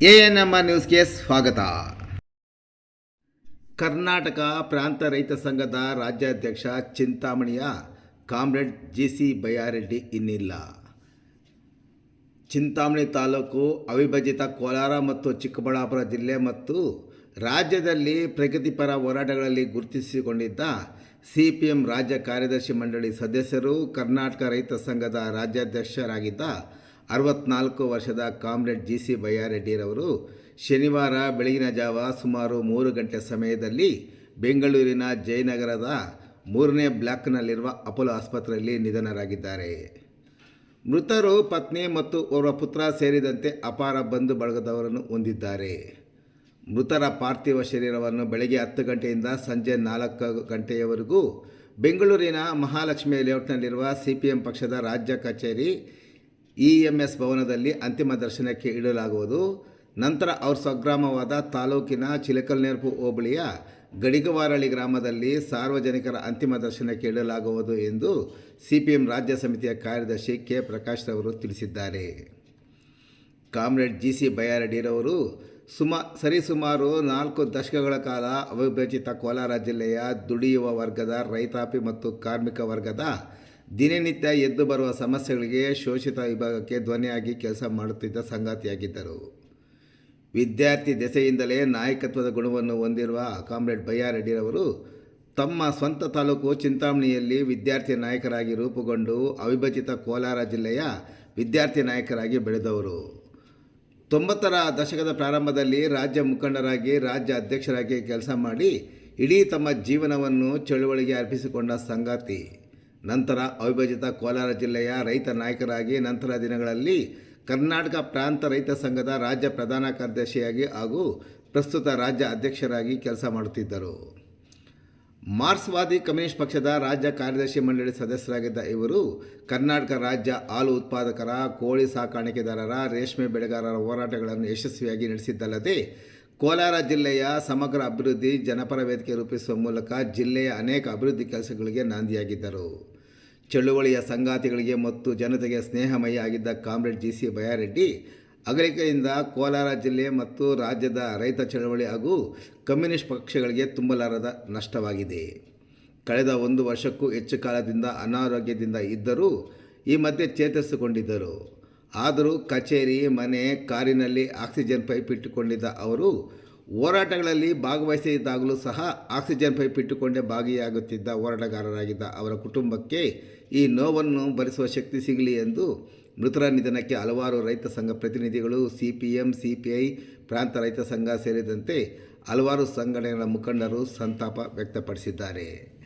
A N M ನ್ಯೂಸ್ಗೆ ಸ್ವಾಗತ. ಕರ್ನಾಟಕ ಪ್ರಾಂತ ರೈತ ಸಂಘದ ರಾಜ್ಯಾಧ್ಯಕ್ಷ ಚಿಂತಾಮಣಿಯ ಕಾಮ್ರೇಡ್ ಜಿ ಸಿ ಬಯ್ಯಾರೆಡ್ಡಿ ಇನ್ನಿಲ್ಲ. ಚಿಂತಾಮಣಿ ತಾಲೂಕು ಅವಿಭಜಿತ ಕೋಲಾರ ಮತ್ತು ಚಿಕ್ಕಬಳ್ಳಾಪುರ ಜಿಲ್ಲೆ ಮತ್ತು ರಾಜ್ಯದಲ್ಲಿ ಪ್ರಗತಿಪರ ಹೋರಾಟಗಳಲ್ಲಿ ಗುರುತಿಸಿಕೊಂಡಿದ್ದ ಸಿ ಪಿ ಎಂ ರಾಜ್ಯ ಕಾರ್ಯದರ್ಶಿ ಮಂಡಳಿ ಸದಸ್ಯರು ಕರ್ನಾಟಕ ರೈತ ಸಂಘದ ರಾಜ್ಯಾಧ್ಯಕ್ಷರಾಗಿದ್ದ ಅರವತ್ನಾಲ್ಕು ವರ್ಷದ ಕಾಮ್ರೇಡ್ ಜಿ ಸಿ ಬಯ್ಯಾರೆಡ್ಡಿರವರು ಶನಿವಾರ ಬೆಳಗಿನ ಜಾವ ಸುಮಾರು ಮೂರು ಗಂಟೆ ಸಮಯದಲ್ಲಿ ಬೆಂಗಳೂರಿನ ಜಯನಗರದ ಮೂರನೇ ಬ್ಲಾಕ್ನಲ್ಲಿರುವ ಅಪೋಲೋ ಆಸ್ಪತ್ರೆಯಲ್ಲಿ ನಿಧನರಾಗಿದ್ದಾರೆ. ಮೃತರು ಪತ್ನಿ ಮತ್ತು ಅವರ ಪುತ್ರ ಸೇರಿದಂತೆ ಅಪಾರ ಬಂಧು ಬಳಗದವರನ್ನು ಹೊಂದಿದ್ದಾರೆ. ಮೃತರ ಪಾರ್ಥಿವ ಶರೀರವನ್ನು ಬೆಳಗ್ಗೆ ಹತ್ತು ಗಂಟೆಯಿಂದ ಸಂಜೆ ನಾಲ್ಕು ಗಂಟೆಯವರೆಗೂ ಬೆಂಗಳೂರಿನ ಮಹಾಲಕ್ಷ್ಮಿ ಲೇಔಟ್ನಲ್ಲಿರುವ ಸಿ ಪಕ್ಷದ ರಾಜ್ಯ ಕಚೇರಿ ಇ ಎಂ ಎಸ್ ಭವನದಲ್ಲಿ ಅಂತಿಮ ದರ್ಶನಕ್ಕೆ ಇಡಲಾಗುವುದು. ನಂತರ ಅವ್ರ ಸ್ವಗ್ರಾಮವಾದ ತಾಲೂಕಿನ ಚಿಲಕಲ್ನೇರ್ಪು ಹೋಬಳಿಯ ಗಡಿಗವಾರಳ್ಳಿ ಗ್ರಾಮದಲ್ಲಿ ಸಾರ್ವಜನಿಕರ ಅಂತಿಮ ದರ್ಶನಕ್ಕೆ ಇಡಲಾಗುವುದು ಎಂದು ಸಿಪಿಎಂ ರಾಜ್ಯ ಸಮಿತಿಯ ಕಾರ್ಯದರ್ಶಿ ಕೆ ಪ್ರಕಾಶ್ ರವರು ತಿಳಿಸಿದ್ದಾರೆ. ಕಾಮ್ರೇಡ್ ಜಿ ಸಿ ಬಯಾರೆಡ್ಡಿರವರು ಸುಮಾ, ಸರಿಸುಮಾರು ನಾಲ್ಕು ದಶಕಗಳ ಕಾಲ ಅವಿಭಜಿತ ಕೋಲಾರ ಜಿಲ್ಲೆಯ ದುಡಿಯುವ ವರ್ಗದ ರೈತಾಪಿ ಮತ್ತು ಕಾರ್ಮಿಕ ವರ್ಗದ ದಿನನಿತ್ಯ ಎದ್ದು ಬರುವ ಸಮಸ್ಯೆಗಳಿಗೆ ಶೋಷಿತ ವಿಭಾಗಕ್ಕೆ ಧ್ವನಿಯಾಗಿ ಕೆಲಸ ಮಾಡುತ್ತಿದ್ದ ಸಂಗಾತಿಯಾಗಿದ್ದರು. ವಿದ್ಯಾರ್ಥಿ ದೆಸೆಯಿಂದಲೇ ನಾಯಕತ್ವದ ಗುಣವನ್ನು ಹೊಂದಿರುವ ಕಾಮ್ರೇಡ್ ಬಯ್ಯಾರೆಡ್ಡಿರವರು ತಮ್ಮ ಸ್ವಂತ ತಾಲೂಕು ಚಿಂತಾಮಣಿಯಲ್ಲಿ ವಿದ್ಯಾರ್ಥಿ ನಾಯಕರಾಗಿ ರೂಪುಗೊಂಡು ಅವಿಭಜಿತ ಕೋಲಾರ ಜಿಲ್ಲೆಯ ವಿದ್ಯಾರ್ಥಿ ನಾಯಕರಾಗಿ ಬೆಳೆದವರು. ತೊಂಬತ್ತರ ದಶಕದ ಪ್ರಾರಂಭದಲ್ಲಿ ರಾಜ್ಯ ಮುಖಂಡರಾಗಿ ರಾಜ್ಯ ಅಧ್ಯಕ್ಷರಾಗಿ ಕೆಲಸ ಮಾಡಿ ಇಡೀ ತಮ್ಮ ಜೀವನವನ್ನು ಚಳುವಳಿಗೆ ಅರ್ಪಿಸಿಕೊಂಡ ಸಂಗಾತಿ. ನಂತರ ಅವಿಭಜಿತ ಕೋಲಾರ ಜಿಲ್ಲೆಯ ರೈತ ನಾಯಕರಾಗಿ ನಂತರ ದಿನಗಳಲ್ಲಿ ಕರ್ನಾಟಕ ಪ್ರಾಂತ ರೈತ ಸಂಘದ ರಾಜ್ಯ ಪ್ರಧಾನ ಕಾರ್ಯದರ್ಶಿಯಾಗಿ ಹಾಗೂ ಪ್ರಸ್ತುತ ರಾಜ್ಯ ಅಧ್ಯಕ್ಷರಾಗಿ ಕೆಲಸ ಮಾಡುತ್ತಿದ್ದರು. ಮಾರ್ಕ್ಸ್ವಾದಿ ಕಮ್ಯುನಿಸ್ಟ್ ಪಕ್ಷದ ರಾಜ್ಯ ಕಾರ್ಯದರ್ಶಿ ಮಂಡಳಿ ಸದಸ್ಯರಾಗಿದ್ದ ಇವರು ಕರ್ನಾಟಕ ರಾಜ್ಯ ಹಾಲು ಉತ್ಪಾದಕರ, ಕೋಳಿ ಸಾಕಾಣಿಕೆದಾರರ, ರೇಷ್ಮೆ ಬೆಳೆಗಾರರ ಹೋರಾಟಗಳನ್ನು ಯಶಸ್ವಿಯಾಗಿ ನಡೆಸಿದ್ದಲ್ಲದೆ ಕೋಲಾರ ಜಿಲ್ಲೆಯ ಸಮಗ್ರ ಅಭಿವೃದ್ಧಿ ಜನಪರ ವೇದಿಕೆ ರೂಪಿಸುವ ಮೂಲಕ ಜಿಲ್ಲೆಯ ಅನೇಕ ಅಭಿವೃದ್ಧಿ ಕೆಲಸಗಳಿಗೆ ನಾಂದಿಯಾಗಿದ್ದರು. ಚಳುವಳಿಯ ಸಂಗಾತಿಗಳಿಗೆ ಮತ್ತು ಜನತೆಗೆ ಸ್ನೇಹಮಯ ಆಗಿದ್ದ ಕಾಮ್ರೇಡ್ ಜಿ ಸಿ ಬಯಾರೆಡ್ಡಿ, ಅಗಲಿಕೆಯಿಂದ ಕೋಲಾರ ಜಿಲ್ಲೆ ಮತ್ತು ರಾಜ್ಯದ ರೈತ ಚಳವಳಿ ಹಾಗೂ ಕಮ್ಯುನಿಸ್ಟ್ ಪಕ್ಷಗಳಿಗೆ ತುಂಬಲಾರದ ನಷ್ಟವಾಗಿದೆ. ಕಳೆದ ಒಂದು ವರ್ಷಕ್ಕೂ ಹೆಚ್ಚು ಕಾಲದಿಂದ ಅನಾರೋಗ್ಯದಿಂದ ಇದ್ದರೂ ಈ ಮಧ್ಯೆ ಚೇತರಿಸಿಕೊಂಡಿದ್ದರು. ಆದರೂ ಕಚೇರಿ, ಮನೆ, ಕಾರಿನಲ್ಲಿ ಆಕ್ಸಿಜನ್ ಪೈಪ್ ಇಟ್ಟುಕೊಂಡಿದ್ದ ಅವರು, ಹೋರಾಟಗಳಲ್ಲಿ ಭಾಗವಹಿಸಿದ್ದಾಗಲೂ ಸಹ ಆಕ್ಸಿಜನ್ ಪೈಪ್ ಇಟ್ಟುಕೊಂಡೇ ಭಾಗಿಯಾಗುತ್ತಿದ್ದ ಹೋರಾಟಗಾರರಾಗಿದ್ದ ಅವರ ಕುಟುಂಬಕ್ಕೆ ಈ ನೋವನ್ನು ಭರಿಸುವ ಶಕ್ತಿ ಸಿಗಲಿ ಎಂದು ಮೃತರ ನಿಧನಕ್ಕೆ ಹಲವಾರು ರೈತ ಸಂಘ ಪ್ರತಿನಿಧಿಗಳು ಸಿ ಪಿ ಎಂ ಸಿ ಪ್ರಾಂತ ರೈತ ಸಂಘ ಸೇರಿದಂತೆ ಹಲವಾರು ಸಂಘಟನೆಗಳ ಮುಖಂಡರು ಸಂತಾಪ ವ್ಯಕ್ತಪಡಿಸಿದ್ದಾರೆ.